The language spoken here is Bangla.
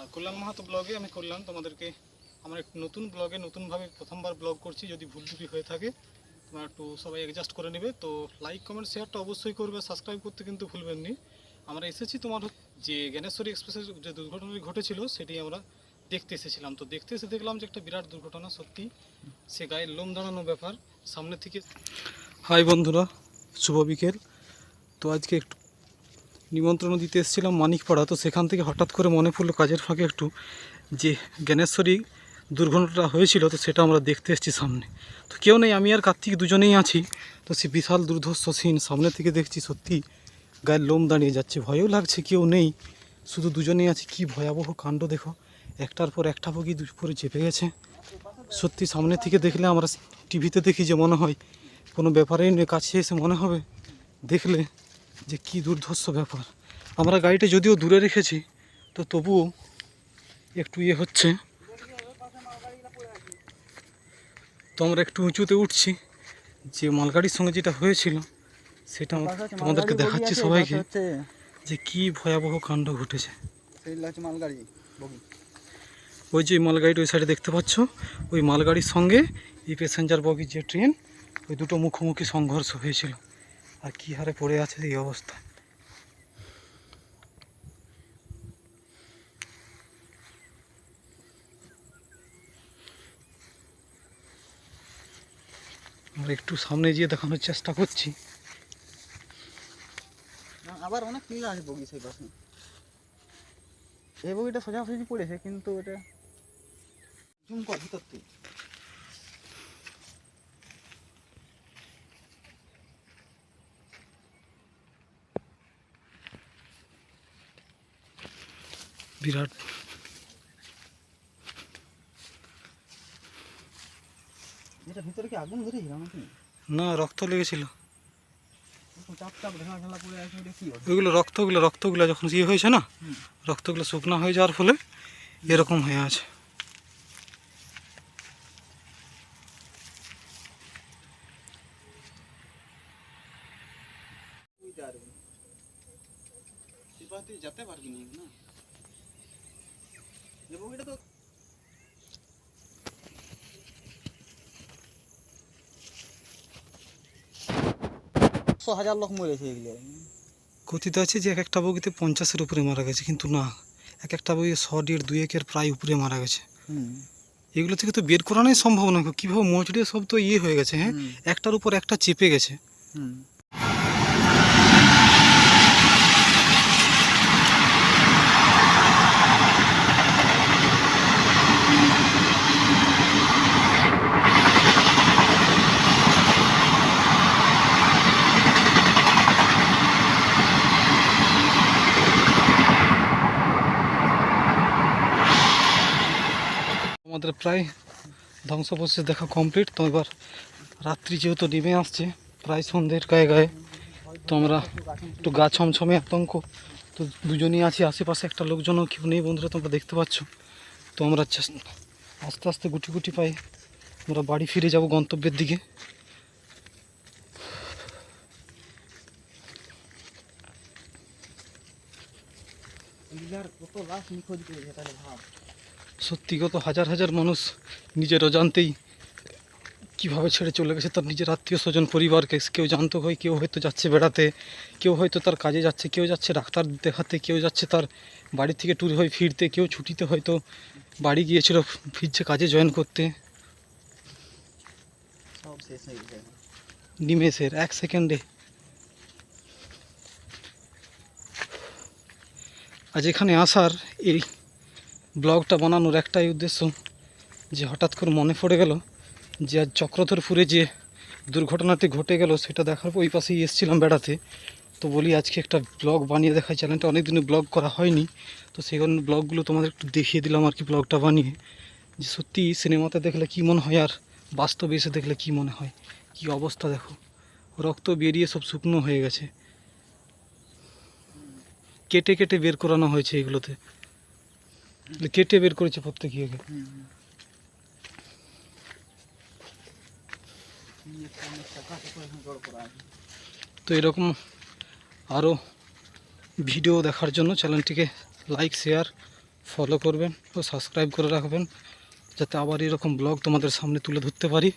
আর কল্যাণ মাহাতো ব্লগে আমি কল্যাণ তোমাদেরকে আমার একটু নতুন ব্লগে নতুনভাবে প্রথমবার ব্লগ করছি, যদি ভুল ত্রুটি হয়ে থাকে, তোমরা একটু সবাই অ্যাডজাস্ট করে নেবে। তো লাইক কমেন্ট শেয়ারটা অবশ্যই করবে সাবস্ক্রাইব করতে কিন্তু ভুলবেন নি আমরা এসেছি তোমার যে জ্ঞানেশ্বরী এক্সপ্রেসের যে দুর্ঘটনাটি ঘটেছিল, সেটি আমরা দেখতে এসেছিলাম। তো দেখতে এসে দেখলাম যে একটা বিরাট দুর্ঘটনা, সত্যি সে গায়ের লোম দাঁড়ানো ব্যাপার। সামনে থেকে হাই বন্ধুরা, শুভ বিকেল। তো আজকে একটু নিমন্ত্রণ দিতে এসেছিলাম মানিকপাড়া। তো সেখান থেকে হঠাৎ করে মনে পড়ল কাজের ফাঁকে একটু যে জ্ঞানেশ্বরী দুর্ঘটনাটা হয়েছিল, তো সেটা আমরা দেখতে এসেছি সামনে। তো কেউ নেই, আমি আর কার্তিক দুজনেই আছি। তো সে বিশাল দুর্ধর্ষ সিন সামনে থেকে দেখছি সত্যি গায়ের লোম দাঁড়িয়ে যাচ্ছে। ভয়ও লাগছে কেউ নেই, শুধু দুজনেই আছি। কি ভয়াবহ কাণ্ড দেখো। একটার পর একটা বগি উপরে চেপে গেছে। সত্যি সামনে থেকে দেখলে আমরা টিভিতে দেখি যে মনে হয় কোনো ব্যাপারেই কাছে এসে মনে হবে। দেখলে যে কি দুর্ধর্ষ ব্যাপার। আমরা গাড়িটা যদিও দূরে রেখেছি তো তবুও একটু ইয়ে হচ্ছে। তো আমরা একটু উঁচুতে উঠছি। যে মালগাড়ির সঙ্গে যেটা হয়েছিল সেটা তোমাদেরকে দেখাচ্ছি সবাইকে যে কি ভয়াবহ কাণ্ড ঘটেছে। ওই যে মালগাড়িটা ওই সাইডে দেখতে পাচ্ছ? ওই মালগাড়ির সঙ্গে এই প্যাসেঞ্জার বগির যে ট্রেন ওই দুটো মুখোমুখি সংঘর্ষ হয়েছিল। আর কি হারে পড়ে আছে এই অবস্থা? আমরা একটু সামনে গিয়ে দেখানোর চেষ্টা করছি। আবার অনেক কিলা আছে বগি সেই পাশে। এই বগিটা সোজাসুজি পড়েছে কিন্তু এটা কর ভিতর থেকে। বিরাট। এটা ভিতরে কি আগুন নাকি? না রক্ত লেগেছিল। ওইগুলো রক্তগুলো রক্তগুলো যখন ইয়ে হয়েছে না। রক্তগুলো শুকনো হয়ে যাওয়ার ফলে এরকম হয়ে আছে। যেতে পারবি না একশো হাজার লোক মরেছে এগুলো। কথিত আছে যে এক একটা বগিতে পঞ্চাশের উপরে মারা গেছে কিন্তু না এক একটা বগি শ দেড় দুই একের প্রায় উপরে মারা গেছে। হুম। এগুলো থেকে তো বের করানোই সম্ভব নয় কীভাবে মোচড়ে সব তো ইয়ে হয়ে গেছে হ্যাঁ? একটার উপর একটা চেপে গেছে। আমাদের প্রায় ধ্বংসবশেষ দেখা কমপ্লিট তো এবার রাত্রি যেহেতু নেমে আসছে, প্রায় সন্ধ্যের গায়ে গায়ে, তো আমরা একটু গা ছমছমে আতঙ্ক। তো দুজনেই আছি, আশেপাশে একটা লোকজনও কেউ নেই বন্ধুরা, তোমরা দেখতে পাচ্ছ। তো আমরা আস্তে আস্তে গুটি গুটি পাই আমরা বাড়ি ফিরে যাব গন্তব্যের দিকে। কত লাশ নিখোঁজ তাহলে ভাব। সত্যিগত হাজার হাজার মানুষ নিজের অজান্তেই কীভাবে ছেড়ে চলে গেছে তার নিজের আত্মীয় স্বজন পরিবারকে। কেউ জানতো হয় কেউ হয়তো যাচ্ছে বেড়াতে কেউ হয়তো তার কাজে যাচ্ছে কেউ যাচ্ছে ডাক্তার দেখাতে কেউ যাচ্ছে তার বাড়ি থেকে ট্যুর হয়ে ফিরতে কেউ ছুটিতে হয়তো বাড়ি গিয়েছিল ফিরছে কাজে জয়েন করতে। নিমেষের এক সেকেন্ডে। আজ এখানে আসার এই ব্লগটা বানানোর একটাই উদ্দেশ্য, যে হঠাৎ করে মনে পড়ে গেল যে আজ চক্রধরপুরে যে দুর্ঘটনাটি ঘটে গেল, সেটা দেখার পর ওই পাশেই এসেছিলাম বেড়াতে। তো বলি, আজকে একটা ব্লগ বানিয়ে দেখাই। চ্যানেলটা অনেক দিনে ব্লগ করা হয়নি, তো সেই কারণে ব্লগগুলো তোমাদের একটু দেখিয়ে দিলাম আর কি ব্লগটা বানিয়ে। যে সত্যি সিনেমাতে দেখলে কি মনে হয় আর বাস্তবে এসে দেখলে কি মনে হয়? কি অবস্থা দেখো? রক্ত বেরিয়ে সব শুকনো হয়ে গেছে। কেটে কেটে বের করানো হয়েছে এগুলোতে। কেটে বের করেছে প্রত্যেক আছে। তো এরকম আরও ভিডিও দেখার জন্য চ্যানেলটিকে লাইক, শেয়ার, ফলো করবেন ও সাবস্ক্রাইব করে রাখবেন, যাতে আবার এরকম ব্লগ তোমাদের সামনে তুলে ধরতে পারি